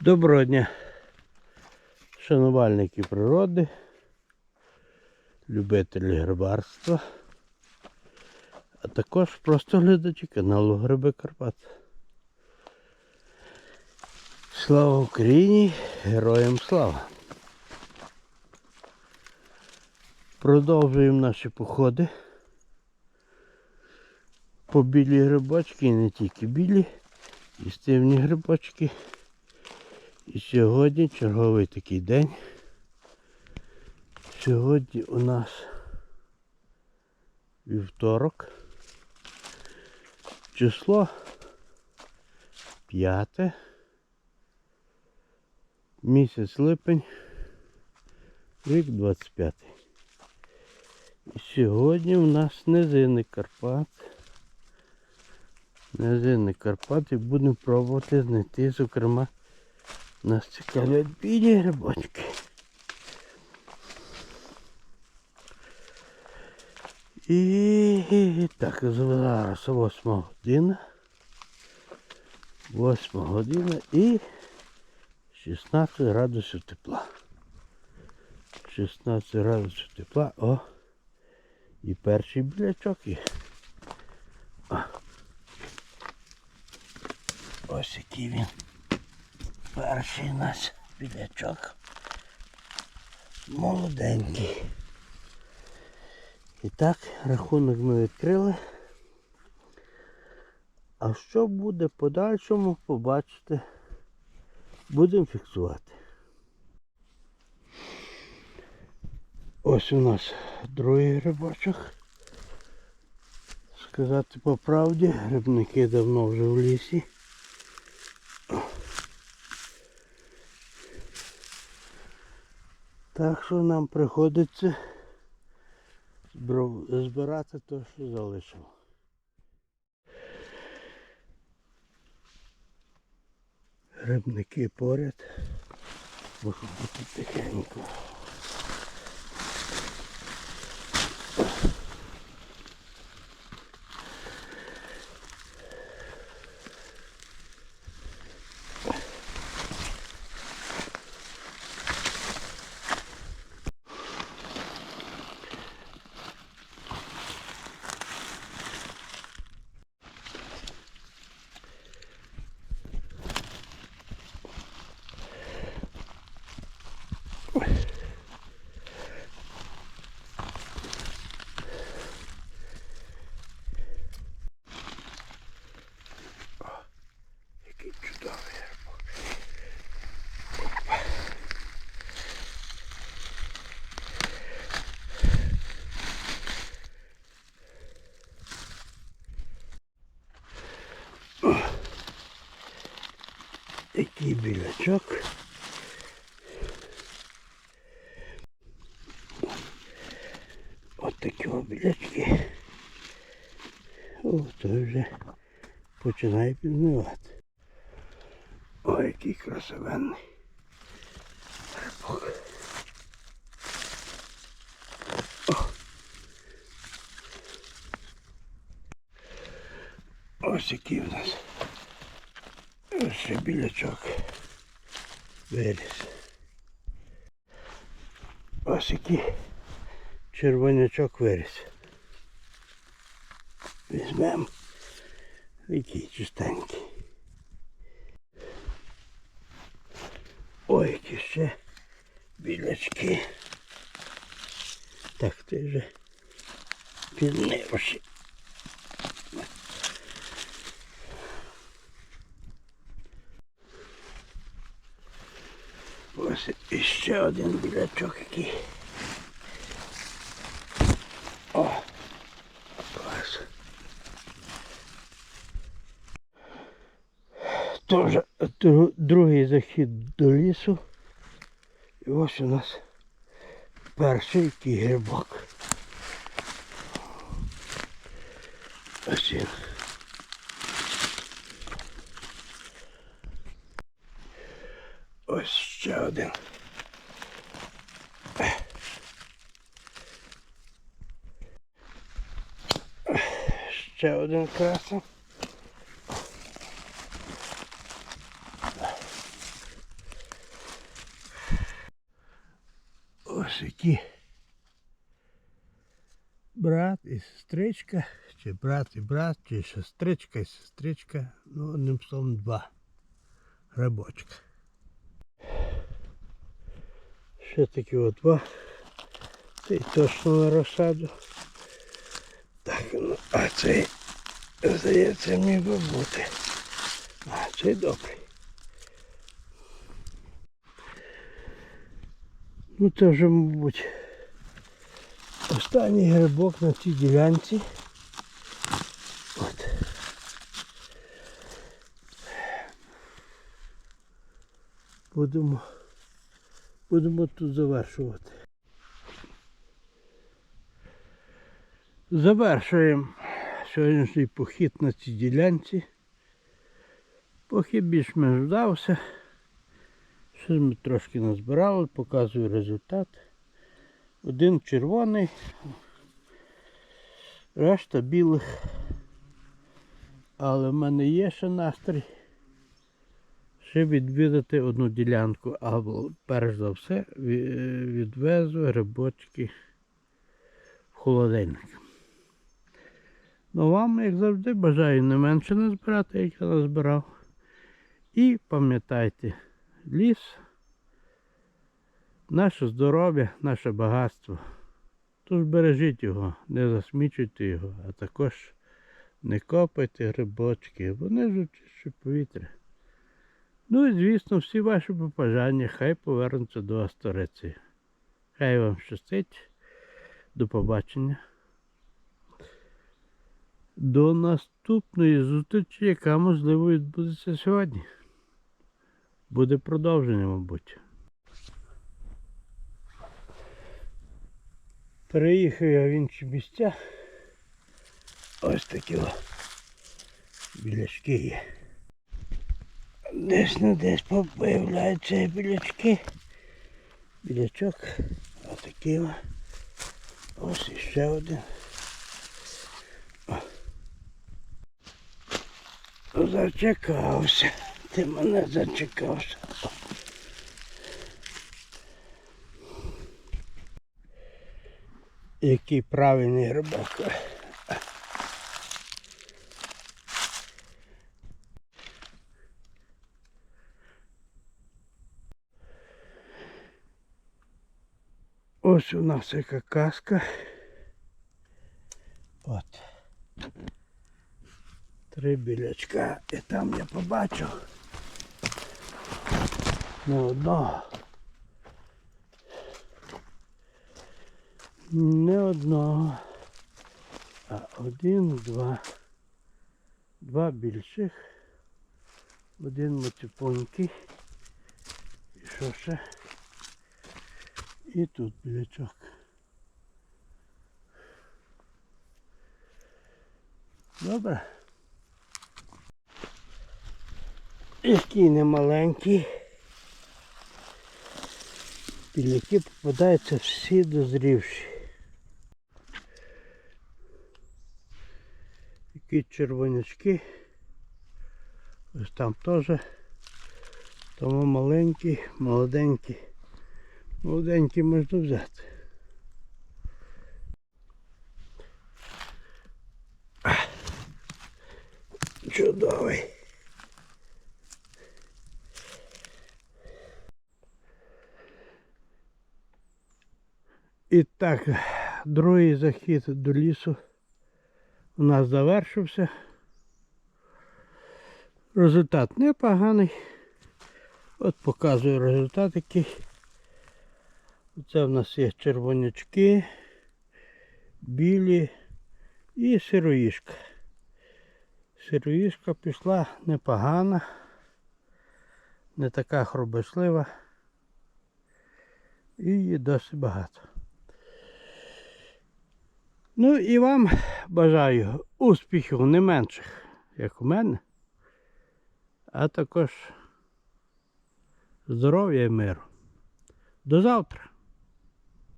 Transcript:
Доброго дня, шанувальники природи, любителі грибарства, а також просто глядачі каналу Гриби Карпат. Слава Україні! Героям слава! Продовжуємо наші походи по білі грибочки і не тільки білі, і стивні грибочки. І сьогодні черговий такий день. Сьогодні у нас вівторок. Число 5. Місяць липень. Рік 25. І сьогодні у нас низини Карпат. Низини Карпат і будемо пробувати знайти, зокрема, нас цікавлять білі грибочки. І так, зараз 8 година. 8 година і 16 градусів тепла. 16 градусів тепла. О! І перший білячок є. Ось який він. Перший у нас білячок. Молоденький. І так, рахунок ми відкрили. А що буде подальшому, побачите, будемо фіксувати. Ось у нас другий грибочок. Сказати по правді, грибники давно вже в лісі. Так що нам приходиться збирати те, що залишив. Рибники поряд. Можуть бути тихенько. О. Білячок. Такі о білячки. О, то вже починає підмивати. Ой, який красивенний. Грибок. Ось який в нас. Ось ще білячок. Виріс. Ось який червонячок виріс. Візьмемо. Який чистенький. Ой, які ще білячки. Так, ти вже піднивши. Ось іще один білячок який. О! Клас. Дру- другий захід до лісу. І ось у нас перший який грибок. Ось він. Ось ще один. Ще один красень. брат і сестричка, чи брат і брат, чи сестричка і сестричка. Ну, одним словом, два грибочка. Ще такі от два. Цей точно на розсаду. Так, ну, а цей, здається, міг би бути. А цей добрий. Ну це вже, мабуть, Останній грибок на цій ділянці. От. Будемо, будемо тут завершувати. Завершуємо сьогоднішній похід на цій ділянці. Похід більш-менш вдався. Щось ми трошки назбирали, показую результат. Один червоний, решта білих. Але в мене є ще настрій. Ще відвідати одну ділянку, або перш за все відвезу грибочки в холодильник. Ну вам, як завжди, бажаю не менше назбирати, як я назбирав. І пам'ятайте, ліс, наше здоров'я, наше багатство. Тож бережіть його, не засмічуйте його, а також не копайте грибочки, вони ж очищують повітря. Ну і звісно, всі ваші побажання хай повернуться до Асториці. Хай вам щастить. До побачення. До наступної зустрічі, яка можливо відбудеться сьогодні. Буде продовження, мабуть. Переїхав я в інші місця. Ось такі о білячки є. Десь не десь появляються білячки. Білячок. Отакий. о. Ось іще один. Зачекався. Ти мене зачекався. Який правильний рибак. Ось у нас яка казка. От. Три білячка. І там я побачив. Не одного. Не одного. А один, два. Два більших. Один мацюпонький. І що ще? І тут білячок. Добре. Який не маленький. Біляки попадаються всі дозрівші. Які червонячки. Ось там теж. Тому маленький, молоденький. Молоденький можна взяти. Чудовий. І так, другий захід до лісу у нас завершився. Результат непоганий. От показую результат який. Це в нас є червонячки, білі і сироїшка. Сироїшка пішла непогана, не така хробослива. І її досить багато. Ну і вам бажаю успіхів не менших, як у мене, а також здоров'я і миру. До завтра.